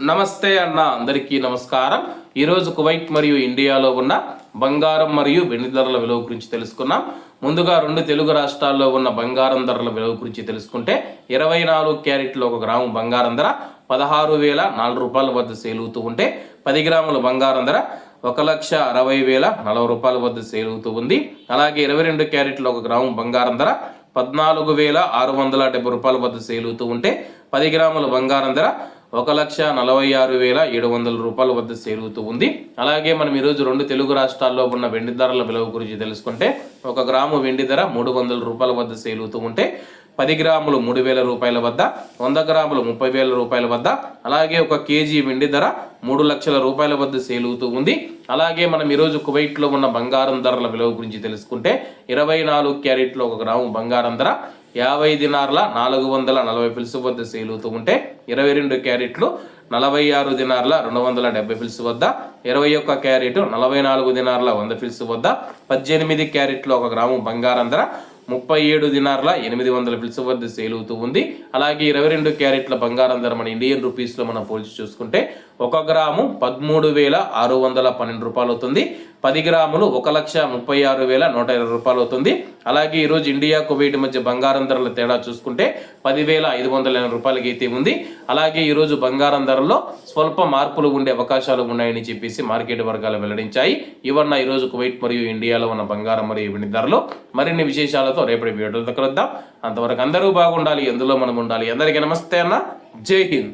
నమస్తే అన్న అందరికీ నమస్కారం. ఈరోజు కువైట్ మరియు ఇండియాలో ఉన్న బంగారం మరియు వెండి ధరల విలువ గురించి తెలుసుకున్నాం. ముందుగా రెండు తెలుగు రాష్ట్రాల్లో ఉన్న బంగారం ధరల విలువ గురించి తెలుసుకుంటే ఇరవై నాలుగు క్యారెట్లు ఒక గ్రాము బంగారం ధర పదహారు వేల నాలుగు రూపాయల వద్ద సేలుతూ ఉంటే పది గ్రాముల బంగారం ధర ఒక లక్ష అరవై వేల నలభై రూపాయల వద్ద సేలుతూ అవుతూ ఉంది. అలాగే ఇరవై రెండు క్యారెట్లు ఒక గ్రాము బంగారం ధర పద్నాలుగు వేల ఆరు వందల డెబ్బై రూపాయల వద్ద సేలుతూ అవుతూ ఉంటే పది గ్రాముల బంగారం ధర ఒక లక్ష నలభై ఆరు వేల ఏడు వందల రూపాయల వద్ద సేరుగుతూ ఉంది. అలాగే మనం ఈరోజు రెండు తెలుగు రాష్ట్రాల్లో ఉన్న వెండి ధరల విలువ గురించి తెలుసుకుంటే ఒక గ్రాము వెండి ధర మూడు వందల రూపాయల వద్ద సేలుతూ ఉంటే పది గ్రాములు మూడు వేల రూపాయల వద్ద వంద గ్రాములు ముప్పై వేల రూపాయల వద్ద అలాగే ఒక కేజీ వెండి ధర మూడు లక్షల రూపాయల వద్ద సేలుతూ ఉంది. అలాగే మనం ఈరోజు కువైట్లో ఉన్న బంగారం ధరల విలువ గురించి తెలుసుకుంటే ఇరవై నాలుగు క్యారెట్లు ఒక గ్రాము బంగారం ధర యాభై దినార్ల నాలుగు వందల నలభై పిలుసు వద్ద సేలుతూ ఉంటే ఇరవై రెండు క్యారెట్లు నలభై ఆరు దినార్ల రెండు వందల డెబ్బై ఫిల్స్ వద్ద ఇరవై ఒక్క క్యారెట్ నలభై నాలుగు దినార్ల వంద ఫిల్స్ వద్ద పద్దెనిమిది క్యారెట్లు ఒక గ్రాము బంగారం ధర ముప్పై ఏడు దినార్ల ఎనిమిది వందల ఫిల్స్ వద్ద సేల్ అవుతూ ఉంది. అలాగే ఇరవై రెండు క్యారెట్ల బంగారం ధర మన ఇండియన్ రూపీస్లో మనం పోల్చి చూసుకుంటే ఒక గ్రాము పదమూడు వేల ఆరు వందల పన్నెండు రూపాయలు అవుతుంది. పది గ్రాములు ఒక లక్ష ముప్పై ఆరు వేల నూట ఇరవై రూపాయలు అవుతుంది. అలాగే ఈరోజు ఇండియా కువైట్ మధ్య బంగారం ధరల తేడా చూసుకుంటే పదివేల ఐదు వందల ఎనభై రూపాయలకి అయితే ఉంది. అలాగే ఈరోజు బంగారం ధరల్లో స్వల్ప మార్పులు ఉండే అవకాశాలు ఉన్నాయని చెప్పేసి మార్కెట్ వర్గాలు వెల్లడించాయి. ఇవన్న ఈరోజు కువైట్ మరియు ఇండియాలో ఉన్న బంగారం మరియు వెండి ధరలు. మరిన్ని విశేషాలతో రేపటి వీడియోలతో కలుద్దాం. అంతవరకు అందరూ బాగుండాలి ఎందులో మనం ఉండాలి. అందరికీ నమస్తే అన్న. జై హింద్.